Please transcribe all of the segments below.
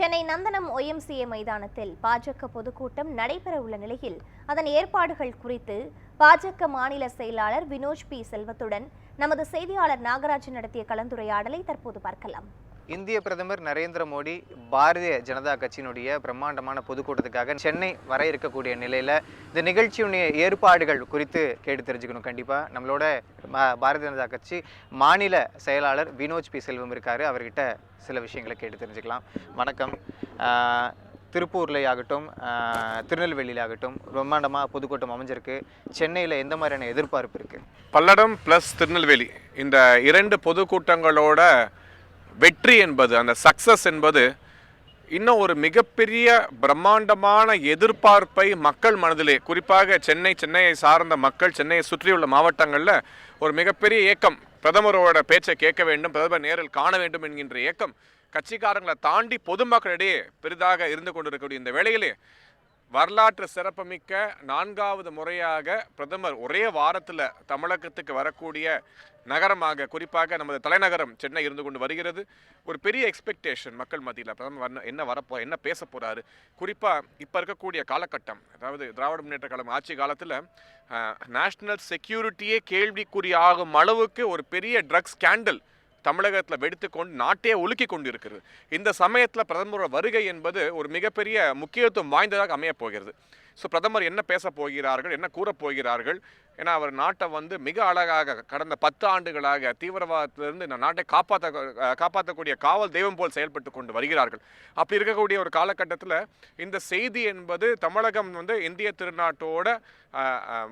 சென்னை நந்தனம் YMCA மைதானத்தில் பாஜக பொதுக்கூட்டம் நடைபெற உள்ள நிலையில் அதன் ஏற்பாடுகள் குறித்து பாஜக மாநில செயலாளர் வினோஜ் பி. செல்வத்துடன் நமது செய்தியாளர் நாகராஜன் நடத்திய கலந்துரையாடலை தற்போது பார்க்கலாம். இந்திய பிரதமர் நரேந்திர மோடி பாரதிய ஜனதா கட்சியினுடைய பிரம்மாண்டமான பொதுக்கூட்டத்துக்காக சென்னை வர இருக்கக்கூடிய நிலையில் இந்த நிகழ்ச்சியுடைய ஏற்பாடுகள் குறித்து கேட்டு தெரிஞ்சுக்கணும். கண்டிப்பாக நம்மளோட பாரதிய ஜனதா கட்சி மாநில செயலாளர் வினோஜ் பி. செல்வம் இருக்கார். அவர்கிட்ட சில விஷயங்களை கேட்டு தெரிஞ்சுக்கலாம். வணக்கம். திருப்பூரில் ஆகட்டும் திருநெல்வேலியில் ஆகட்டும் பிரம்மாண்டமாக பொதுக்கூட்டம் அமைஞ்சிருக்கு. சென்னையில் எந்த மாதிரியான எதிர்பார்ப்பு இருக்குது பல்லடம் ப்ளஸ் திருநெல்வேலி. இந்த இரண்டு பொதுக்கூட்டங்களோட வெற்றி என்பது அந்த சக்சஸ் என்பது இன்னும் ஒரு மிகப்பெரிய பிரம்மாண்டமான எதிர்பார்ப்பை மக்கள் மனதிலே குறிப்பாக சென்னை சென்னையை சார்ந்த மக்கள் சென்னையை சுற்றியுள்ள மாவட்டங்களில் ஒரு மிகப்பெரிய ஏக்கம் பிரதமரோட பேச்சை கேட்க வேண்டும் பிரதமர் நேரில் காண வேண்டும் என்கின்ற ஏக்கம் கட்சிக்காரங்களை தாண்டி பொதுமக்களிடையே பெரிதாக இருந்து கொண்டிருக்கக்கூடிய இந்த வேளையிலே வரலாற்று சிறப்புமிக்க நான்காவது முறையாக பிரதமர் ஒரே வாரத்தில் தமிழகத்துக்கு வரக்கூடிய நகரமாக குறிப்பாக நமது தலைநகரம் சென்னை இருந்து கொண்டு வருகிறது. ஒரு பெரிய எக்ஸ்பெக்டேஷன் மக்கள் மத்தியில். பிரதமர் என்ன வரப்போ என்ன பேச போகிறாரு குறிப்பாக இப்போ இருக்கக்கூடிய காலகட்டம் அதாவது திராவிட முன்னேற்ற கழகம் ஆட்சி காலத்தில் நேஷ்னல் செக்யூரிட்டியே கேள்விக்குறி ஆகும் அளவுக்கு ஒரு பெரிய ட்ரக்ஸ் ஸ்கேண்டல் தமிழகத்தில் வெடித்துக்கொண்டு நாட்டையே உலுக்கி கொண்டிருக்கிறது. இந்த சமயத்தில் பிரதமரோட வருகை என்பது ஒரு மிகப்பெரிய முக்கியத்துவம் வாய்ந்ததாக அமையப் போகிறது. ஸோ பிரதமர் என்ன பேச போகிறார்கள் என்ன கூறப் போகிறார்கள் ஏன்னா அவர் நாட்டை வந்து மிக அழகாக கடந்த பத்து ஆண்டுகளாக தீவிரவாதத்திலிருந்து இந்த நாட்டை காப்பாற்ற காப்பாற்றக்கூடிய காவல் தெய்வம் போல் செயல்பட்டு கொண்டு வருகிறார்கள். அப்படி இருக்கக்கூடிய ஒரு காலகட்டத்தில் இந்த செய்தி என்பது தமிழகம் வந்து இந்திய திருநாட்டோட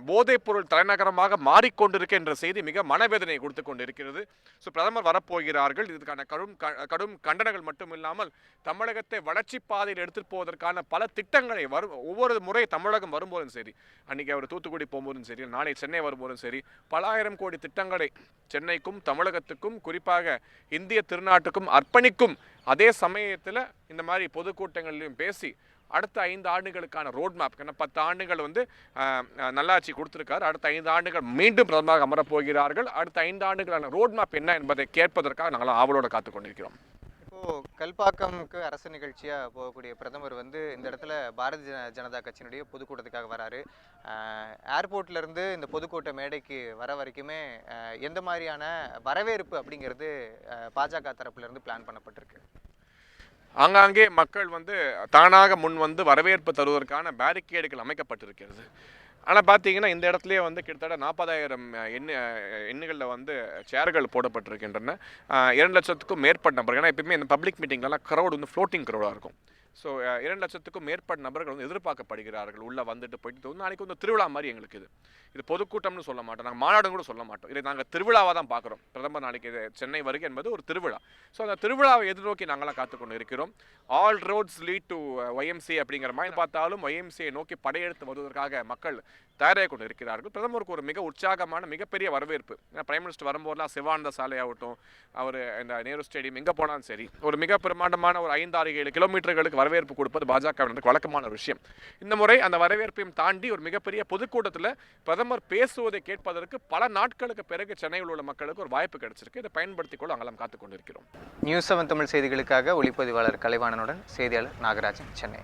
போதைப்பொருள் தலைநகரமாக மாறிக்கொண்டிருக்க என்ற செய்தி மிக மனவேதனை கொடுத்து கொண்டு இருக்கிறது ஸோ பிரதமர் வரப்போகிறார்கள். இதுக்கான கடும் க- கடும் கண்டனங்கள் மட்டும் இல்லாமல் தமிழகத்தை வளர்ச்சி பாதையில் எடுத்துட்டு போவதற்கான பல திட்டங்களை வரும் ஒவ்வொரு முறை தமிழகம் வரும்போதும் சரி அன்றைக்கி அவர் தூத்துக்குடி போகும்போதும் சரி நாளை சென்னை வரும்போதும் சரி பல ஆயிரம் கோடி திட்டங்களை சென்னைக்கும் தமிழகத்துக்கும் குறிப்பாக இந்திய திருநாட்டுக்கும் அர்ப்பணிக்கும் அதே சமயத்தில் இந்த மாதிரி பொதுக்கூட்டங்களிலும் பேசி அடுத்த ஐந்து ஆண்டுகளுக்கான ரோட் மேப் ஏன்னா பத்து ஆண்டுகள் வந்து நல்லாட்சி கொடுத்துருக்காரு. அடுத்த ஐந்து ஆண்டுகள் மீண்டும் பிரதமராக அமரப் போகிறார்கள். அடுத்த ஐந்து ஆண்டுகளான ரோட் மேப் என்ன என்பதை கேட்பதற்காக நாங்கள் ஆவலோடு காத்து கொண்டிருக்கிறோம். இப்போது கல்பாக்கம்க்கு அரசு நிகழ்ச்சியாக போகக்கூடிய பிரதமர் வந்து இந்த இடத்துல பாரதிய ஜன- ஜனதா கட்சியினுடைய பொதுக்கூட்டத்துக்காக வராரு. ஏர்போர்ட்லேருந்து இந்த பொதுக்கூட்ட மேடைக்கு வர வரைக்குமே எந்த மாதிரியான வரவேற்பு அப்படிங்கிறது பாஜக தரப்புலேருந்து பிளான் பண்ணப்பட்டிருக்கு? ஆங்காங்கே மக்கள் வந்து தானாக முன் வந்து வரவேற்பு தருவதற்கான பேரிகேடுகள் அமைக்கப்பட்டிருக்கிறது. ஆனால் பார்த்தீங்கன்னா இந்த இடத்துலயே வந்து கிட்டத்தட்ட நாற்பதாயிரம் எண்ணு எண்ணுகளில் வந்து சேர்கள் போடப்பட்டிருக்கின்றன. இரண்டு லட்சத்துக்கும் மேற்பட்ட நபர்கள். ஏன்னா எப்பயுமே இந்த பப்ளிக் மீட்டிங்லலாம் க்ரௌட் வந்து ஃப்ளோட்டிங் க்ரௌடாக இருக்கும். ஸோ uh, இரண்டு லட்சத்துக்கும் மேற்பட்ட நபர்கள் வந்து எதிர்பார்க்கப்படுகிறார்கள். உள்ளே வந்துட்டு போயிட்டு வந்து நாளைக்கு வந்து திருவிழா மாதிரி எங்களுக்கு இது. இது பொதுக்கூட்டம்னு சொல்ல மாட்டோம். நாங்கள் மாநாடுன்னு கூட சொல்ல மாட்டோம். இதை நாங்கள் திருவிழாவாக தான் பார்க்குறோம். பிரதமர் நாளைக்கு இது சென்னை வருகை என்பது ஒரு திருவிழா. ஸோ அந்த திருவிழாவை எதிர்நோக்கி நாங்களாம் காத்துக்கொண்டு இருக்கிறோம். All roads lead to YMCA அப்படிங்கிற மாதிரி பார்த்தாலும் ஒய்எம்சியை நோக்கி படையெடுத்து வருவதற்காக மக்கள் தயாராகி கொண்டு இருக்கிறார்கள். பிரதமருக்கு ஒரு மிக உற்சாகமான மிகப்பெரிய வரவேற்பு. ஏன்னா பிரைம் மினிஸ்டர் வரும்போதெல்லாம் சிவானந்த சாலையாகட்டும் அவர் இந்த நேரு ஸ்டேடியம் எங்கே போனாலும் சரி ஒரு மிக பிரமாண்டமான ஒரு ஐந்து ஆறு ஏழு கிலோமீட்டர்களுக்கு வரவேற்பு கொடுப்பது பாஜக வழக்கமான ஒரு விஷயம். இந்த முறை அந்த வரவேற்பையும் தாண்டி ஒரு மிகப்பெரிய பொதுக்கூட்டத்தில் பிரதமர் பேசுவதை கேட்பதற்கு பல நாட்களுக்கு பிறகு சென்னையில் உள்ள மக்களுக்கு ஒரு வாய்ப்பு கிடைச்சிருக்கு. இதை பயன்படுத்திக் கொள்ள அங்கெல்லாம் காத்துக் கொண்டிருக்கிறோம். நியூஸ் செவன் தமிழ் செய்திகளுக்காக ஒளிப்பதிவாளர் கலைவாணனுடன் செய்தியாளர் நாகராஜன் சென்னை.